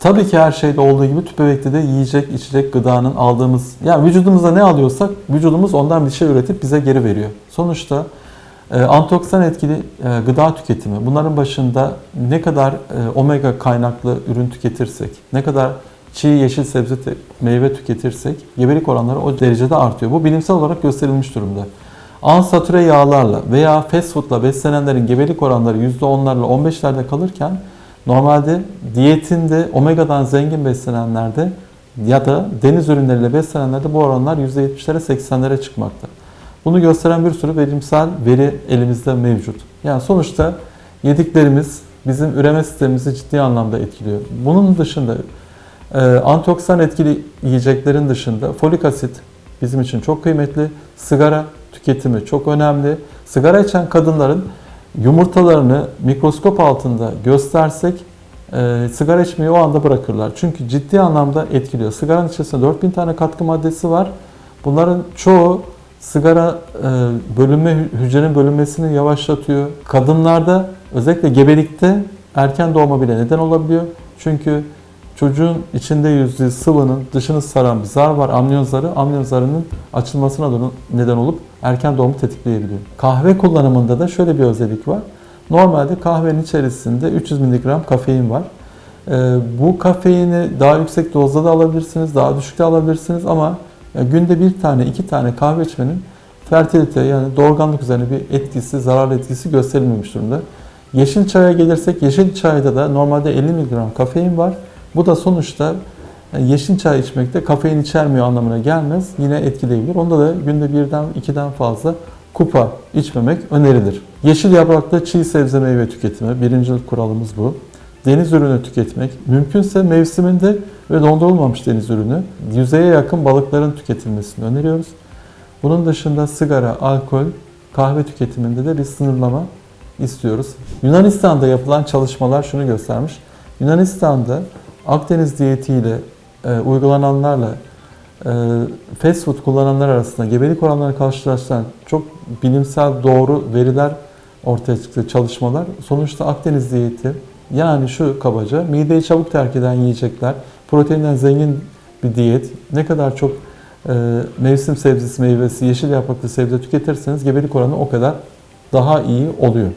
Tabii ki her şeyde olduğu gibi tüp bebekte de yiyecek, içecek, gıdanın aldığımız, yani vücudumuza ne alıyorsak vücudumuz ondan bir şey üretip bize geri veriyor. Sonuçta e, antioksidan etkili e, gıda tüketimi, bunların başında ne kadar e, omega kaynaklı ürün tüketirsek, ne kadar çiğ yeşil sebze meyve tüketirsek gebelik oranları o derecede artıyor. Bu bilimsel olarak gösterilmiş durumda. Ansatüre yağlarla veya fast foodla beslenenlerin gebelik oranları %10'larla 15'lerde kalırken normalde diyetinde omegadan zengin beslenenlerde ya da deniz ürünleriyle beslenenlerde bu oranlar %70'lere 80'lere çıkmakta. Bunu gösteren bir sürü bilimsel veri elimizde mevcut. Yani sonuçta yediklerimiz bizim üreme sistemimizi ciddi anlamda etkiliyor. Bunun dışında e, antioksidan etkili yiyeceklerin dışında folik asit bizim için çok kıymetli. Sigara tüketimi çok önemli. Sigara içen kadınların yumurtalarını mikroskop altında göstersek e, sigara içmeyi o anda bırakırlar. Çünkü ciddi anlamda etkiliyor. Sigaranın içerisinde 4000 tane katkı maddesi var. Bunların çoğu sigara e, bölünme hücrenin bölünmesini yavaşlatıyor. Kadınlarda özellikle gebelikte erken doğuma bile neden olabiliyor. Çünkü çocuğun içinde yüzdüğü sıvının dışını saran bir zar var, amniyon zarı. Amniyon zarının açılmasına neden olup erken doğumu tetikleyebiliyor. Kahve kullanımında da şöyle bir özellik var. Normalde kahvenin içerisinde 300 mg kafein var. Ee, bu kafeini daha yüksek dozda da alabilirsiniz, daha düşükte alabilirsiniz ama ya günde bir tane, iki tane kahve içmenin fertilite yani doğurganlık üzerine bir etkisi, zararlı etkisi gösterilmemiş durumda. Yeşil çaya gelirsek, yeşil çayda da normalde 50 mg kafein var. Bu da sonuçta yani yeşil çay içmekte kafein içermiyor anlamına gelmez. Yine etkileyebilir. Onda da günde birden, ikiden fazla kupa içmemek önerilir. Yeşil yapraklı çiğ sebze meyve tüketimi. Birinci kuralımız bu. Deniz ürünü tüketmek. Mümkünse mevsiminde ve dondurulmamış deniz ürünü. Yüzeye yakın balıkların tüketilmesini öneriyoruz. Bunun dışında sigara, alkol, kahve tüketiminde de bir sınırlama istiyoruz. Yunanistan'da yapılan çalışmalar şunu göstermiş. Yunanistan'da Akdeniz diyetiyle e, uygulananlarla e, fast food kullananlar arasında gebelik oranlarını karşılaştıran çok bilimsel doğru veriler ortaya çıktı çalışmalar. Sonuçta Akdeniz diyeti yani şu kabaca mideyi çabuk terk eden yiyecekler, proteinden zengin bir diyet, ne kadar çok e, mevsim sebzesi, meyvesi, yeşil yapraklı sebze tüketirseniz gebelik oranı o kadar daha iyi oluyor.